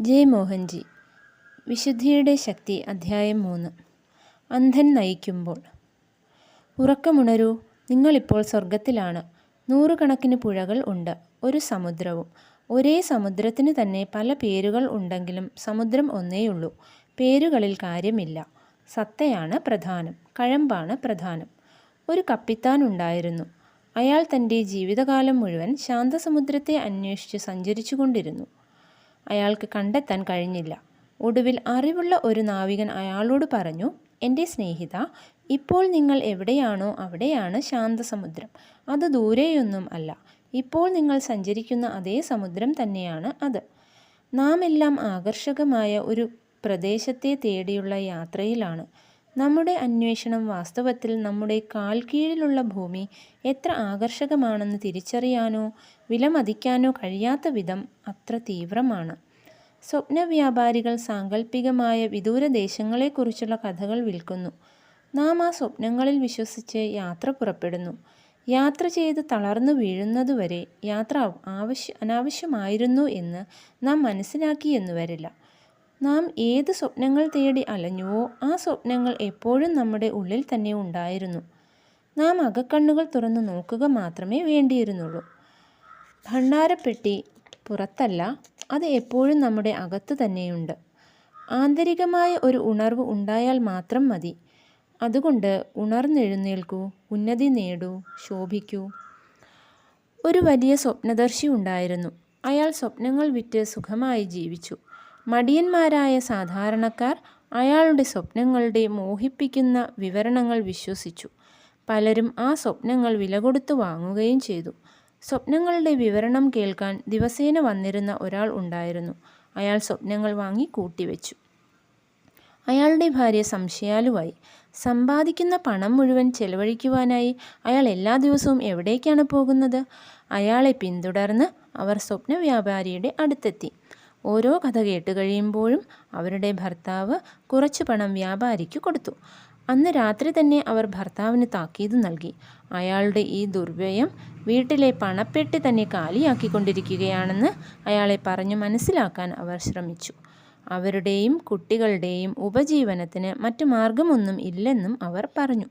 J Mohanji. വിശുദ്ധിയുടെ ശക്തി അധ്യായം മൂന്ന്. അന്ധൻ നയിക്കുമ്പോൾ. ഉറക്കമുണരൂ. നിങ്ങളിപ്പോൾ സ്വർഗത്തിലാണ് നൂറുകണക്കിന് പുഴകൾ ഉണ്ട്. ഒരു സമുദ്രവും. ഒരേ സമുദ്രത്തിന് തന്നെ പല പേരുകൾ ഉണ്ടെങ്കിലും സമുദ്രം ഒന്നേയുള്ളൂ പേരുകളിൽ കാര്യമില്ല. സത്തയാണ് പ്രധാനം. കഴമ്പാണ് പ്രധാനം. ഒരു കപ്പിത്താൻ ഉണ്ടായിരുന്നു. അയാൾ തന്റെ ജീവിതകാലം മുഴുവൻ ശാന്തസമുദ്രത്തെ അന്വേഷിച്ച് സഞ്ചരിച്ചുകൊണ്ടിരുന്നു. അയാൾക്ക് കണ്ടെത്താൻ കഴിഞ്ഞില്ല. ഒടുവിൽ അറിവുള്ള ഒരു നാവികൻ അയാളോട് പറഞ്ഞു എന്റെ സ്നേഹിത ഇപ്പോൾ നിങ്ങൾ എവിടെയാണോ അവിടെയാണ് ശാന്തസമുദ്രം. അത് ദൂരെയൊന്നും അല്ല. ഇപ്പോൾ നിങ്ങൾ സഞ്ചരിക്കുന്ന അതേ സമുദ്രം തന്നെയാണ് അത്. നാം എല്ലാം ആകർഷകമായ ഒരു പ്രദേശത്തെ തേടിയുള്ള യാത്രയിലാണ്. നമ്മുടെ അന്വേഷണം വാസ്തവത്തിൽ നമ്മുടെ കാൽക്കീഴിലുള്ള ഭൂമി എത്ര ആകർഷകമാണെന്ന് തിരിച്ചറിയാനോ വിലമതിക്കാനോ കഴിയാത്ത വിധം അത്ര തീവ്രമാണ്. സ്വപ്നവ്യാപാരികൾ സാങ്കല്പികമായ വിദൂരദേശങ്ങളെക്കുറിച്ചുള്ള കഥകൾ വിൽക്കുന്നു. നാം ആ സ്വപ്നങ്ങളിൽ വിശ്വസിച്ച് യാത്ര പുറപ്പെടുന്നു. യാത്ര ചെയ്ത് തളർന്നു വീഴുന്നതുവരെ യാത്ര ആവശ്യ അനാവശ്യമായിരുന്നു എന്ന് നാം മനസ്സിലാക്കിയെന്നു വരില്ല. നാം ഏത് സ്വപ്നങ്ങൾ തേടി അലഞ്ഞുവോ ആ സ്വപ്നങ്ങൾ എപ്പോഴും നമ്മുടെ ഉള്ളിൽ തന്നെ ഉണ്ടായിരുന്നു. നാം അകക്കണ്ണുകൾ തുറന്നു നോക്കുക മാത്രമേ വേണ്ടിയിരുന്നുള്ളൂ. ഭണ്ഡാരപ്പെട്ടി പുറത്തല്ല അത് എപ്പോഴും നമ്മുടെ അകത്ത് തന്നെയുണ്ട്. ആന്തരികമായ ഒരു ഉണർവ് ഉണ്ടായാൽ മാത്രം മതി. അതുകൊണ്ട് ഉണർന്നെഴുന്നേൽക്കൂ ഉന്നതി നേടൂ ശോഭിക്കൂ. ഒരു വലിയ സ്വപ്നദർശി ഉണ്ടായിരുന്നു. അയാൾ സ്വപ്നങ്ങൾ വിറ്റ് സുഖമായി ജീവിച്ചു. മടിയന്മാരായ സാധാരണക്കാർ അയാളുടെ സ്വപ്നങ്ങളുടെ മോഹിപ്പിക്കുന്ന വിവരണങ്ങൾ വിശ്വസിച്ചു. പലരും ആ സ്വപ്നങ്ങൾ വില കൊടുത്തു വാങ്ങുകയും ചെയ്തു. സ്വപ്നങ്ങളുടെ വിവരണം കേൾക്കാൻ ദിവസേന വന്നിരുന്ന ഒരാൾ ഉണ്ടായിരുന്നു. അയാൾ സ്വപ്നങ്ങൾ വാങ്ങി കൂട്ടിവെച്ചു. അയാളുടെ ഭാര്യ സംശയാലുവായി. സമ്പാദിക്കുന്ന പണം മുഴുവൻ ചെലവഴിക്കുവാനായി അയാൾ എല്ലാ ദിവസവും എവിടേക്കാണ് പോകുന്നത്? അയാളെ പിന്തുടർന്ന് അവർ സ്വപ്ന വ്യാപാരിയുടെ അടുത്തെത്തി. ഓരോ കഥ കേട്ട് കഴിയുമ്പോഴും അവരുടെ ഭർത്താവ് കുറച്ച് പണം വ്യാപാരിക്ക് കൊടുത്തു. അന്ന് രാത്രി തന്നെ അവർ ഭർത്താവിന് താക്കീത് നൽകി. അയാളുടെ ഈ ദുർവ്യയം വീട്ടിലെ പണപ്പെട്ടി തന്നെ കാലിയാക്കിക്കൊണ്ടിരിക്കുകയാണെന്ന് അയാളെ പറഞ്ഞു മനസ്സിലാക്കാൻ അവർ ശ്രമിച്ചു. അവരുടെയും കുട്ടികളുടെയും ഉപജീവനത്തിന് മറ്റു മാർഗമൊന്നും ഇല്ലെന്നും അവർ പറഞ്ഞു.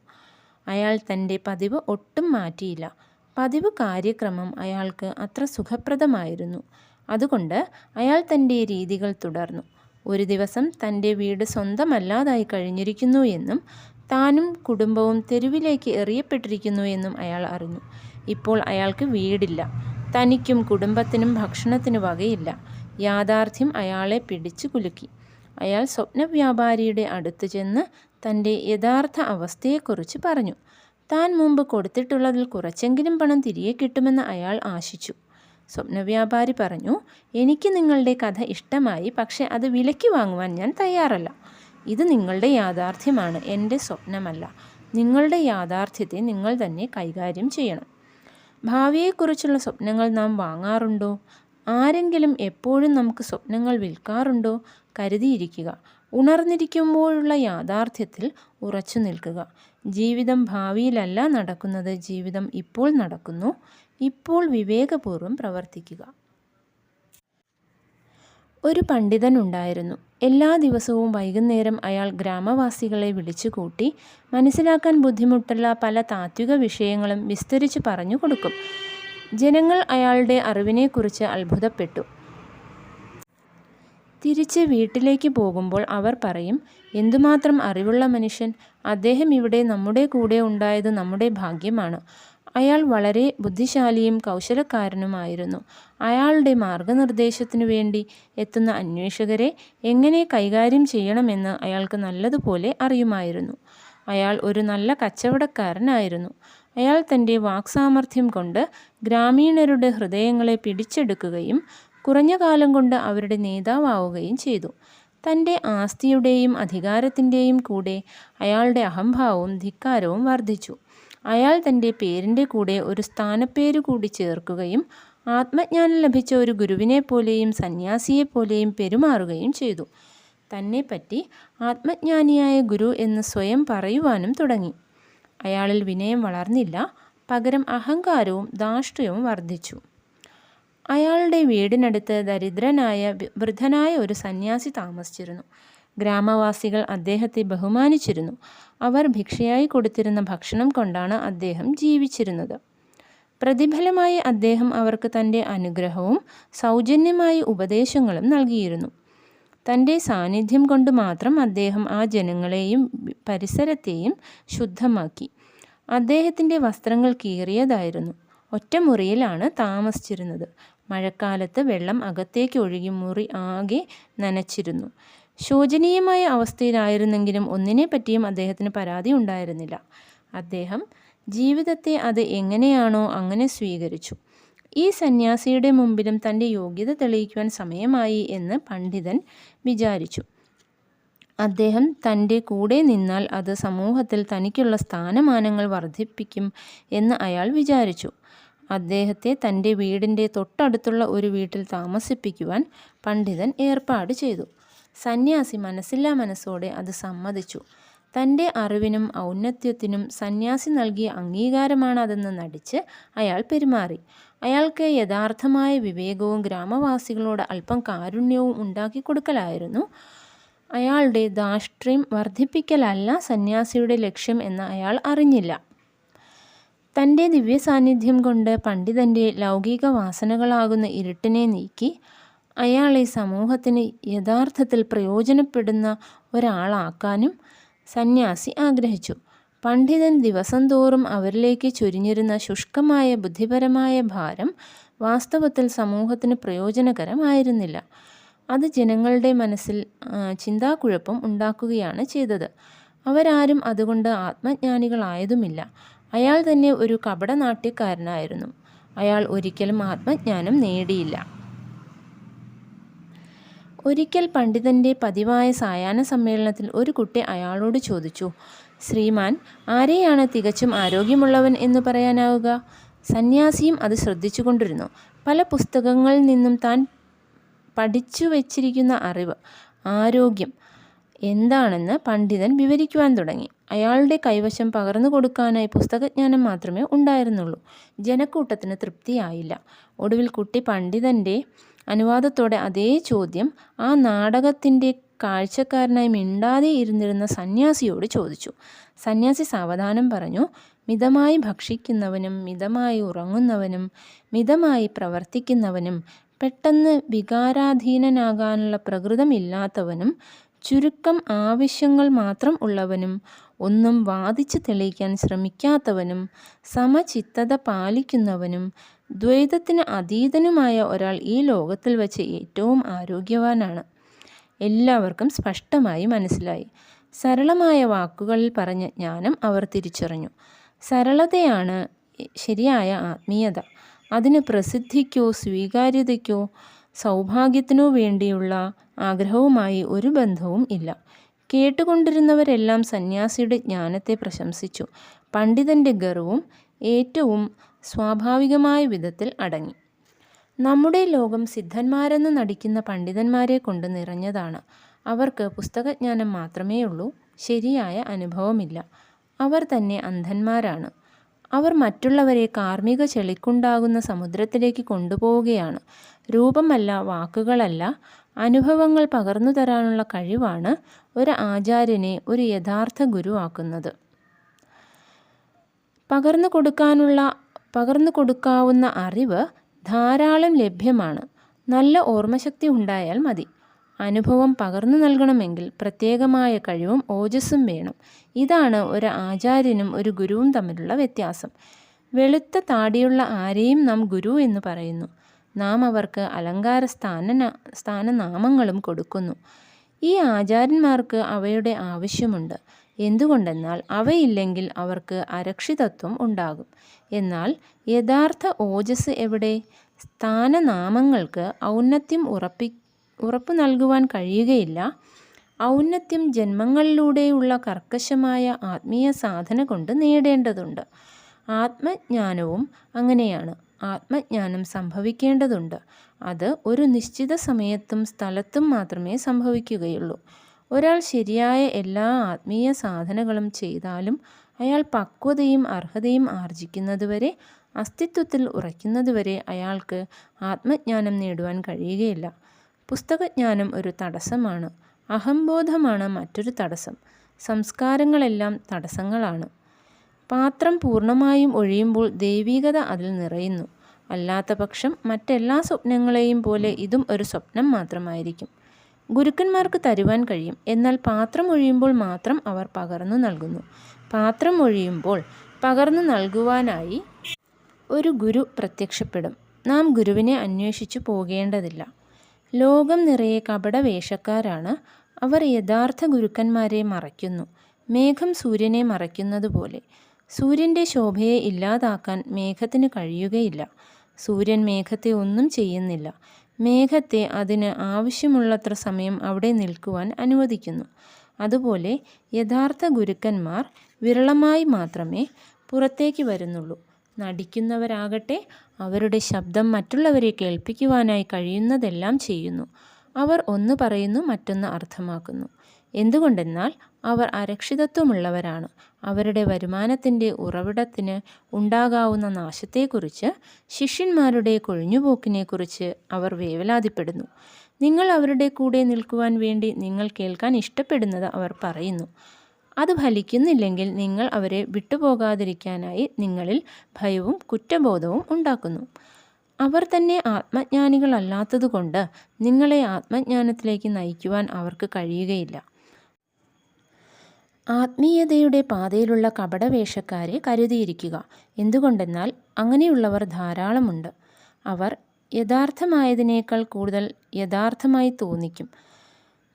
അയാൾ തന്റെ പതിവ് ഒട്ടും മാറ്റിയില്ല. പതിവ് കാര്യക്രമം അയാൾക്ക് അത്ര സുഖപ്രദമായിരുന്നു. അതുകൊണ്ട് അയാൾ തന്റെ രീതികൾ തുടർന്നു. ഒരു ദിവസം തന്റെ വീട് സ്വന്തമല്ലാതായി കഴിഞ്ഞിരിക്കുന്നു എന്നും താനും കുടുംബവും തെരുവിലേക്ക് എറിയപ്പെട്ടിരിക്കുന്നു എന്നും അയാൾ അറിഞ്ഞു. ഇപ്പോൾ അയാൾക്ക് വീടില്ല. തനിക്കും കുടുംബത്തിനും ഭക്ഷണത്തിന് വകയില്ല. യാഥാർത്ഥ്യം അയാളെ പിടിച്ചു കുലുക്കി. അയാൾ സ്വപ്നവ്യാപാരിയുടെ അടുത്ത് ചെന്ന് തന്റെ യഥാർത്ഥ അവസ്ഥയെക്കുറിച്ച് പറഞ്ഞു. താൻ മുമ്പ് കൊടുത്തിട്ടുള്ളതിൽ കുറച്ചെങ്കിലും പണം തിരികെ കിട്ടുമെന്ന് അയാൾ ആശിച്ചു. സ്വപ്നവ്യാപാരി പറഞ്ഞു എനിക്ക് നിങ്ങളുടെ കഥ ഇഷ്ടമായി പക്ഷേ അത് വിലയ്ക്ക് വാങ്ങുവാൻ ഞാൻ തയ്യാറല്ല. ഇത് നിങ്ങളുടെ യാഥാർത്ഥ്യമാണ് എന്റെ സ്വപ്നമല്ല. നിങ്ങളുടെ യാഥാർത്ഥ്യത്തെ നിങ്ങൾ തന്നെ കൈകാര്യം ചെയ്യണം. ഭാവിയെക്കുറിച്ചുള്ള സ്വപ്നങ്ങൾ നാം വാങ്ങാറുണ്ടോ? ആരെങ്കിലും എപ്പോഴും നമുക്ക് സ്വപ്നങ്ങൾ വിൽക്കാറുണ്ടോ? കരുതിയിരിക്കുക. ഉണർന്നിരിക്കുമ്പോഴുള്ള യാഥാർത്ഥ്യത്തിൽ ഉറച്ചു നിൽക്കുക ജീവിതം ഭാവിയിലല്ല നടക്കുന്നത് ജീവിതം ഇപ്പോൾ നടക്കുന്നു. ഇപ്പോൾ വിവേകപൂർവം പ്രവർത്തിക്കുക. ഒരു പണ്ഡിതൻ ഉണ്ടായിരുന്നു എല്ലാ ദിവസവും വൈകുന്നേരം അയാൾ ഗ്രാമവാസികളെ വിളിച്ചുകൂട്ടി മനസ്സിലാക്കാൻ ബുദ്ധിമുട്ടുള്ള പല താത്വിക വിഷയങ്ങളും വിസ്തരിച്ച് പറഞ്ഞു കൊടുക്കും. ജനങ്ങൾ അയാളുടെ അറിവിനെക്കുറിച്ച് അത്ഭുതപ്പെട്ടു. തിരിച്ച് വീട്ടിലേക്ക് പോകുമ്പോൾ അവർ പറയും എന്തുമാത്രം അറിവുള്ള മനുഷ്യൻ? അദ്ദേഹം ഇവിടെ നമ്മുടെ കൂടെ ഉണ്ടായത് നമ്മുടെ ഭാഗ്യമാണ്. അയാൾ വളരെ ബുദ്ധിശാലിയും കൗശലക്കാരനുമായിരുന്നു. അയാളുടെ മാർഗനിർദ്ദേശത്തിനു വേണ്ടി എത്തുന്ന അന്വേഷകരെ എങ്ങനെ കൈകാര്യം ചെയ്യണമെന്ന് അയാൾക്ക് നല്ലതുപോലെ അറിയുമായിരുന്നു. അയാൾ ഒരു നല്ല കച്ചവടക്കാരനായിരുന്നു. അയാൾ തന്റെ വാക്സാമർഥ്യം കൊണ്ട് ഗ്രാമീണരുടെ ഹൃദയങ്ങളെ പിടിച്ചെടുക്കുകയും കുറഞ്ഞ കാലം കൊണ്ട് അവരുടെ നേതാവാവുകയും ചെയ്തു. തന്റെ ആസ്തിയുടെയും അധികാരത്തിന്റെയും കൂടെ അയാളുടെ അഹംഭാവവും ധിക്കാരവും വർദ്ധിച്ചു. അയാൾ തന്റെ പേരിന്റെ കൂടെ ഒരു സ്ഥാനപ്പേര് കൂടി ചേർക്കുകയും ആത്മജ്ഞാനം ലഭിച്ച ഒരു ഗുരുവിനെ പോലെയും സന്യാസിയെ സന്യാസിയെപ്പോലെയും പെരുമാറുകയും ചെയ്തു. തന്നെപ്പറ്റി ആത്മജ്ഞാനിയായ ഗുരു എന്ന് സ്വയം പറയുവാനും തുടങ്ങി. അയാളിൽ വിനയം വളർന്നില്ല പകരം അഹങ്കാരവും ധാഷ്ട്യവും വർദ്ധിച്ചു. അയാളുടെ വീടിനടുത്ത് ദരിദ്രനായ വൃദ്ധനായ ഒരു സന്യാസി താമസിച്ചിരുന്നു. ഗ്രാമവാസികൾ അദ്ദേഹത്തെ ബഹുമാനിച്ചിരുന്നു. അവർ ഭിക്ഷയായി കൊടുത്തിരുന്ന ഭക്ഷണം കൊണ്ടാണ് അദ്ദേഹം ജീവിച്ചിരുന്നത്. പ്രതിഫലമായി അദ്ദേഹം അവർക്ക് തന്റെ അനുഗ്രഹവും സൗജന്യമായ ഉപദേശങ്ങളും നൽകിയിരുന്നു. തന്റെ സാന്നിധ്യം കൊണ്ട് മാത്രം അദ്ദേഹം ആ ജനങ്ങളെയും പരിസരത്തെയും ശുദ്ധമാക്കി. അദ്ദേഹത്തിന്റെ വസ്ത്രങ്ങൾ കീറിയതായിരുന്നു. ഒറ്റമുറിയിലാണ് താമസിച്ചിരുന്നത്. മഴക്കാലത്ത് വെള്ളം അകത്തേക്ക് ഒഴുകി മുറി ആകെ നനച്ചിരുന്നു. ശോചനീയമായ അവസ്ഥയിലായിരുന്നെങ്കിലും ഒന്നിനെ പറ്റിയും അദ്ദേഹത്തിന് പരാതി ഉണ്ടായിരുന്നില്ല. അദ്ദേഹം ജീവിതത്തെ അത് എങ്ങനെയാണോ അങ്ങനെ സ്വീകരിച്ചു. ഈ സന്യാസിയുടെ മുമ്പിലും തന്റെ യോഗ്യത തെളിയിക്കുവാൻ സമയമായി എന്ന് പണ്ഡിതൻ വിചാരിച്ചു. അദ്ദേഹം തന്റെ കൂടെ നിന്നാൽ അത് സമൂഹത്തിൽ തനിക്കുള്ള സ്ഥാനമാനങ്ങൾ വർദ്ധിപ്പിക്കും എന്ന് അയാൾ വിചാരിച്ചു. അദ്ദേഹത്തെ തന്റെ വീടിന്റെ തൊട്ടടുത്തുള്ള ഒരു വീട്ടിൽ താമസിപ്പിക്കുവാൻ പണ്ഡിതൻ ഏർപ്പാട് ചെയ്തു. സന്യാസി മനസ്സില്ലാ മനസ്സോടെ അത് സമ്മതിച്ചു. തന്റെ അറിവിനും ഔന്നത്യത്തിനും സന്യാസി നൽകിയ അംഗീകാരമാണ് അതെന്ന് നടിച്ച് അയാൾ പെരുമാറി. അയാൾക്ക് യഥാർത്ഥമായ വിവേകവും ഗ്രാമവാസികളോട് അല്പം കാരുണ്യവും ഉണ്ടാക്കി കൊടുക്കലായിരുന്നു അയാളുടെ ദാഷ്ട്രീം വർദ്ധിപ്പിക്കലല്ല സന്യാസിയുടെ ലക്ഷ്യം എന്ന് അയാൾ അറിഞ്ഞില്ല. തന്റെ ദിവ്യ സാന്നിധ്യം കൊണ്ട് പണ്ഡിതന്റെ ലൗകിക വാസനകളാകുന്ന ഇരുട്ടിനെ നീക്കി അയാളെ സമൂഹത്തിന് യഥാർത്ഥത്തിൽ പ്രയോജനപ്പെടുന്ന ഒരാളാക്കാനും സന്യാസി ആഗ്രഹിച്ചു. പണ്ഡിതൻ ദിവസം തോറും അവരിലേക്ക് ചൊരിഞ്ഞിരുന്ന ശുഷ്കമായ ബുദ്ധിപരമായ ഭാരം വാസ്തവത്തിൽ സമൂഹത്തിന് പ്രയോജനകരമായിരുന്നില്ല. അത് ജനങ്ങളുടെ മനസ്സിൽ ചിന്താക്കുഴപ്പം ഉണ്ടാക്കുകയാണ് ചെയ്തത്. അവരാരും അതുകൊണ്ട് ആത്മജ്ഞാനികളായതുമില്ല. അയാൾ തന്നെ ഒരു കപടനാട്യക്കാരനായിരുന്നു. അയാൾ ഒരിക്കലും ആത്മജ്ഞാനം നേടിയില്ല. ഒരിക്കൽ പണ്ഡിതന്റെ പതിവായ സായാഹ്ന സമ്മേളനത്തിൽ ഒരു കുട്ടി അയാളോട് ചോദിച്ചു ശ്രീമാൻ ആരെയാണ് തികച്ചും ആരോഗ്യമുള്ളവൻ എന്ന് പറയാനാവുക സന്യാസിയും അത് ശ്രദ്ധിച്ചുകൊണ്ടിരുന്നു. പല പുസ്തകങ്ങളിൽ നിന്നും താൻ പഠിച്ചു വച്ചിരിക്കുന്ന അറിവ് ആരോഗ്യം എന്താണെന്ന് പണ്ഡിതൻ വിവരിക്കുവാൻ തുടങ്ങി. അയാളുടെ കൈവശം പകർന്നു കൊടുക്കാനായി പുസ്തകജ്ഞാനം മാത്രമേ ഉണ്ടായിരുന്നുള്ളൂ. ജനക്കൂട്ടത്തിന് തൃപ്തിയായില്ല. ഒടുവിൽ കുട്ടി പണ്ഡിതന്റെ അനുവാദത്തോടെ അതേ ചോദ്യം ആ നാടകത്തിന്റെ കാഴ്ചക്കാരനായി മിണ്ടാതെ ഇരുന്നിരുന്ന സന്യാസിയോട് ചോദിച്ചു. സന്യാസി സാവധാനം പറഞ്ഞു മിതമായി ഭക്ഷിക്കുന്നവനും മിതമായി ഉറങ്ങുന്നവനും മിതമായി പ്രവർത്തിക്കുന്നവനും പെട്ടെന്ന് വികാരാധീനനാകാനുള്ള പ്രകൃതമില്ലാത്തവനും ചുരുക്കം ആവശ്യങ്ങൾ മാത്രം ഉള്ളവനും ഒന്നും വാദിച്ച് തെളിയിക്കാൻ ശ്രമിക്കാത്തവനും സമചിത്തത പാലിക്കുന്നവനും ദ്വൈതത്തിന് അതീതനുമായ ഒരാൾ ഈ ലോകത്തിൽ വച്ച് ഏറ്റവും ആരോഗ്യവാനാണ്. എല്ലാവർക്കും സ്പഷ്ടമായി മനസ്സിലായി. സരളമായ വാക്കുകളിൽ പറഞ്ഞ ജ്ഞാനം അവർ തിരിച്ചറിഞ്ഞു. സരളതയാണ് ശരിയായ ആത്മീയത. അതിന് പ്രസിദ്ധിക്കോ സ്വീകാര്യതയ്ക്കോ സൗഭാഗ്യത്തിനോ വേണ്ടിയുള്ള ആഗ്രഹവുമായി ഒരു ബന്ധവും ഇല്ല. കേട്ടുകൊണ്ടിരുന്നവരെല്ലാം സന്യാസിയുടെ ജ്ഞാനത്തെ പ്രശംസിച്ചു. പണ്ഡിതന്റെ ഗർവവും ഏറ്റവും സ്വാഭാവികമായ വിധത്തിൽ അടങ്ങി. നമ്മുടെ ലോകം സിദ്ധന്മാരെന്ന് നടിക്കുന്ന പണ്ഡിതന്മാരെ കൊണ്ട് നിറഞ്ഞതാണ്. അവർക്ക് പുസ്തകജ്ഞാനം മാത്രമേ ഉള്ളൂ ശരിയായ അനുഭവമില്ല. അവർ തന്നെ അന്ധന്മാരാണ്. അവർ മറ്റുള്ളവരെ കാർമ്മിക ചെളിക്കുണ്ടാകുന്ന സമുദ്രത്തിലേക്ക് കൊണ്ടുപോവുകയാണ്. രൂപമല്ല വാക്കുകളല്ല അനുഭവങ്ങൾ പകർന്നു തരാനുള്ള കഴിവാണ് ഒരു ആചാര്യനെ ഒരു യഥാർത്ഥ ഗുരുവാക്കുന്നത്. പകർന്നു കൊടുക്കാനുള്ള പകർന്നു കൊടുക്കാവുന്ന അറിവ് ധാരാളം ലഭ്യമാണ്. നല്ല ഓർമ്മശക്തി ഉണ്ടായാൽ മതി. അനുഭവം പകർന്നു നൽകണമെങ്കിൽ പ്രത്യേകമായ കഴിവും ഓജസ്സും വേണം. ഇതാണ് ഒരു ആചാര്യനും ഒരു ഗുരുവും തമ്മിലുള്ള വ്യത്യാസം. വെളുത്ത താടിയുള്ള ആരെയും നാം ഗുരു എന്ന് പറയുന്നു. നാം അവർക്ക് അലങ്കാര സ്ഥാന സ്ഥാനനാമങ്ങളും കൊടുക്കുന്നു. ഈ ആചാര്യന്മാർക്ക് അവയുടെ ആവശ്യമുണ്ട്. എന്തുകൊണ്ടെന്നാൽ അവയില്ലെങ്കിൽ അവർക്ക് അരക്ഷിതത്വം ഉണ്ടാകും. എന്നാൽ യഥാർത്ഥ ഓജസ് എവിടെ? സ്ഥാനനാമങ്ങൾക്ക് ഔന്നത്യം ഉറപ്പി ഉറപ്പു നൽകുവാൻ കഴിയുകയില്ല. ഔന്നത്യം ജന്മങ്ങളിലൂടെയുള്ള കർക്കശമായ ആത്മീയ സാധന കൊണ്ട് നേടേണ്ടതുണ്ട്. ആത്മജ്ഞാനവും അങ്ങനെയാണ്. ആത്മജ്ഞാനം സംഭവിക്കേണ്ടതുണ്ട്. അത് ഒരു നിശ്ചിത സമയത്തും സ്ഥലത്തും മാത്രമേ സംഭവിക്കുകയുള്ളൂ. ഒരാൾ ശരിയായ എല്ലാ ആത്മീയ സാധനകളും ചെയ്താലും അയാൾ പക്വതയും അർഹതയും ആർജിക്കുന്നതുവരെ അസ്തിത്വത്തിൽ ഉറയ്ക്കുന്നതുവരെ അയാൾക്ക് ആത്മജ്ഞാനം നേടുവാൻ കഴിയുകയില്ല. പുസ്തകജ്ഞാനം ഒരു തടസ്സമാണ്. അഹംബോധമാണ് മറ്റൊരു തടസ്സം. സംസ്കാരങ്ങളെല്ലാം തടസ്സങ്ങളാണ്. പാത്രം പൂർണമായും ഒഴിയുമ്പോൾ ദൈവീകത അതിൽ നിറയുന്നു. അല്ലാത്ത പക്ഷം മറ്റെല്ലാ സ്വപ്നങ്ങളെയും പോലെ ഇതും ഒരു സ്വപ്നം മാത്രമായിരിക്കും. ഗുരുക്കന്മാർക്ക് തരുവാൻ കഴിയും. എന്നാൽ പാത്രം ഒഴിയുമ്പോൾ മാത്രം അവർ പകർന്നു നൽകുന്നു. പാത്രം ഒഴിയുമ്പോൾ പകർന്നു നൽകുവാനായി ഒരു ഗുരു പ്രത്യക്ഷപ്പെടും. നാം ഗുരുവിനെ അന്വേഷിച്ചു പോകേണ്ടതില്ല. ലോകം നിറയെ കപടവേഷക്കാരാണ്. അവർ യഥാർത്ഥ ഗുരുക്കന്മാരെ മറയ്ക്കുന്നു. മേഘം സൂര്യനെ മറയ്ക്കുന്നതുപോലെ. സൂര്യന്റെ ശോഭയെ ഇല്ലാതാക്കാൻ മേഘത്തിന് കഴിയുകയില്ല. സൂര്യൻ മേഘത്തെ ഒന്നും ചെയ്യുന്നില്ല. മേഘത്തെ അതിന് ആവശ്യമുള്ളത്ര സമയം അവിടെ നിൽക്കുവാൻ അനുവദിക്കുന്നു. അതുപോലെ യഥാർത്ഥ ഗുരുക്കന്മാർ വിരളമായി മാത്രമേ പുറത്തേക്ക് വരുന്നുള്ളൂ. നടിക്കുന്നവരാകട്ടെ അവരുടെ ശബ്ദം മറ്റുള്ളവരെ കേൾപ്പിക്കുവാനായി കഴിയുന്നതെല്ലാം ചെയ്യുന്നു. അവർ ഒന്ന് പറയുന്നു മറ്റൊന്ന് അർത്ഥമാക്കുന്നു. എന്തുകൊണ്ടെന്നാൽ അവർ അരക്ഷിതത്വമുള്ളവരാണ്. അവരുടെ വരുമാനത്തിന്റെ ഉറവിടത്തിന് ഉണ്ടാകാവുന്ന നാശത്തെക്കുറിച്ച് ശിഷ്യന്മാരുടെ കൊഴിഞ്ഞുപോക്കിനെക്കുറിച്ച് അവർ വേവലാതിപ്പെടുന്നു. നിങ്ങൾ അവരുടെ കൂടെ നിൽക്കുവാൻ വേണ്ടി നിങ്ങൾ കേൾക്കാൻ ഇഷ്ടപ്പെടുന്നത് അവർ പറയുന്നു. അത് ഫലിക്കുന്നില്ലെങ്കിൽ നിങ്ങൾ അവരെ വിട്ടുപോകാതിരിക്കാനായി നിങ്ങളിൽ ഭയവും കുറ്റബോധവും ഉണ്ടാക്കുന്നു. അവർ തന്നെ ആത്മജ്ഞാനികളല്ലാത്തതുകൊണ്ട് നിങ്ങളെ ആത്മജ്ഞാനത്തിലേക്ക് നയിക്കുവാൻ അവർക്ക് കഴിയുകയില്ല. ആത്മീയതയുടെ പാതയിലുള്ള കപടവേഷക്കാരെ കരുതിയിരിക്കുക. എന്തുകൊണ്ടെന്നാൽ അങ്ങനെയുള്ളവർ ധാരാളമുണ്ട്. അവർ യഥാർത്ഥമായതിനേക്കാൾ കൂടുതൽ യഥാർത്ഥമായി തോന്നിക്കും.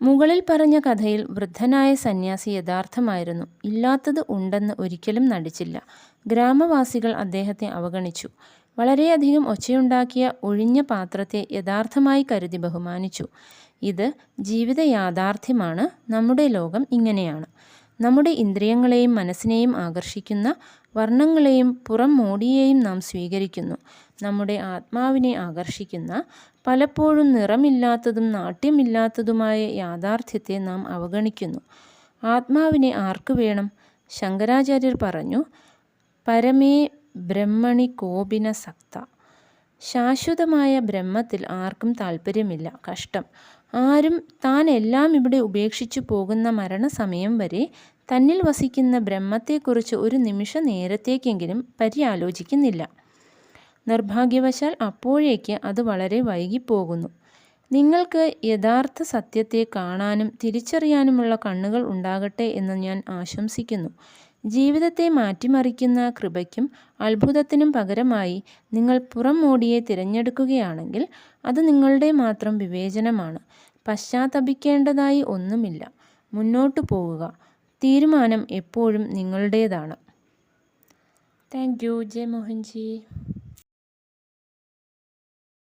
മുകളിൽ പറഞ്ഞ കഥയിൽ വൃദ്ധനായ സന്യാസി യഥാർത്ഥമായിരുന്നു. ഇല്ലാത്തത് ഉണ്ടെന്ന് ഒരിക്കലും നടിച്ചില്ല. ഗ്രാമവാസികൾ അദ്ദേഹത്തെ അവഗണിച്ചു. വളരെയധികം ഒച്ചയുണ്ടാക്കിയ ഒഴിഞ്ഞ പാത്രത്തെ യഥാർത്ഥമായി കരുതി ബഹുമാനിച്ചു. ഇത് ജീവിത യാഥാർത്ഥ്യമാണ് നമ്മുടെ ലോകം ഇങ്ങനെയാണ്. നമ്മുടെ ഇന്ദ്രിയങ്ങളെയും മനസ്സിനെയും ആകർഷിക്കുന്ന വർണങ്ങളെയും പുറം മോടിയെയും നാം സ്വീകരിക്കുന്നു. നമ്മുടെ ആത്മാവിനെ ആകർഷിക്കുന്ന പലപ്പോഴും നിറമില്ലാത്തതും നാട്യമില്ലാത്തതുമായ യാഥാർത്ഥ്യത്തെ നാം അവഗണിക്കുന്നു. ആത്മാവിനെ ആർക്ക് വേണം? ശങ്കരാചാര്യർ പറഞ്ഞു പരമേ ബ്രഹ്മണി കോപിന സക്ത. ശാശ്വതമായ ബ്രഹ്മത്തിൽ ആർക്കും താല്പര്യമില്ല കഷ്ടം. ആരും താൻ എല്ലാം ഇവിടെ ഉപേക്ഷിച്ചു പോകുന്ന മരണസമയം വരെ തന്നിൽ വസിക്കുന്ന ബ്രഹ്മത്തെക്കുറിച്ച് ഒരു നിമിഷ നേരത്തേക്കെങ്കിലും പര്യാലോചിക്കുന്നില്ല. നിർഭാഗ്യവശാൽ അപ്പോഴേക്ക് അത് വളരെ വൈകിപ്പോകുന്നു. നിങ്ങൾക്ക് യഥാർത്ഥ സത്യത്തെ കാണാനും തിരിച്ചറിയാനുമുള്ള കണ്ണുകൾ ഉണ്ടാകട്ടെ എന്ന് ഞാൻ ആശംസിക്കുന്നു. ജീവിതത്തെ മാറ്റിമറിക്കുന്ന കൃപയ്ക്കും അത്ഭുതത്തിനും പകരമായി നിങ്ങൾ പുറം മോടിയെ തിരഞ്ഞെടുക്കുകയാണെങ്കിൽ അത് നിങ്ങളുടെ മാത്രം വിവേചനമാണ്. പശ്ചാത്തപിക്കേണ്ടതായി ഒന്നുമില്ല. മുന്നോട്ടു പോവുക. തീരുമാനം എപ്പോഴും നിങ്ങളുടേതാണ്. Thank you. ജയ മോഹൻജി.